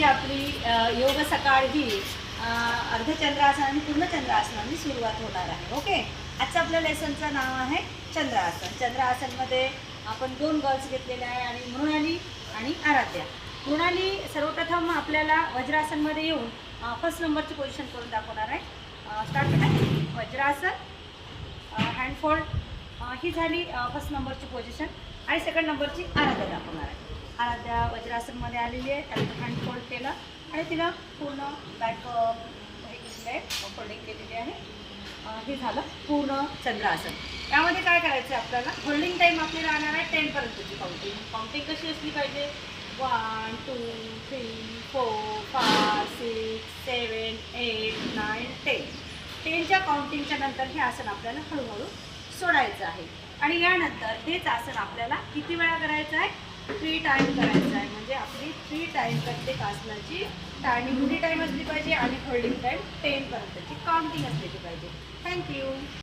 योग सकाळ ही अर्धचंद्रासन आणि पूर्ण चंद्रासनाने सुरुवात होणार आहे. ओके? आजचं आपल्या लेसनचं नाव आहे चंद्रासन. चंद्रासनमध्ये आपण दोन गर्ल्स घेतलेल्या आहे आणि मृणाली आणि आराध्या. मृणाली सर्वप्रथम आपल्याला वज्रासनमध्ये येऊन फर्स्ट नंबरची पोझिशन करून दाखवणार आहे. स्टार्ट करा. वज्रासन हँडफोल्ड ही झाली फर्स्ट नंबरची पोझिशन आणि सेकंड नंबरची आराध्या दाखवणार आहे. त्या वज्रासनमध्ये आलेली आहे. त्यानंतर हँड फोल्ड केलं आणि तिला पूर्ण बॅक हे केलेलं आहे. फोल्डिंग केलेली आहे. हे झालं पूर्ण चंद्रासन. यामध्ये काय करायचं आहे आपल्याला? होल्डिंग टाईम आपली राहणार आहे टेनपर्यंतची काउंटिंग काउंटिंग कशी असली पाहिजे? One two three four five six seven eight nine ten टेनच्या काउंटिंगच्या नंतर हे आसन आपल्याला हळूहळू सोडायचं आहे. आणि यानंतर हेच आसन आपल्याला किती वेळा करायचं आहे? थ्री टाईम करायचं आहे. म्हणजे आपली थ्री टाईम प्रत्येक आसनाची टायमिंग थ्री टाईम असली पाहिजे आणि होल्डिंग टाईम टेनपर्यंतची काउंटिंग असलेली पाहिजे. थँक्यू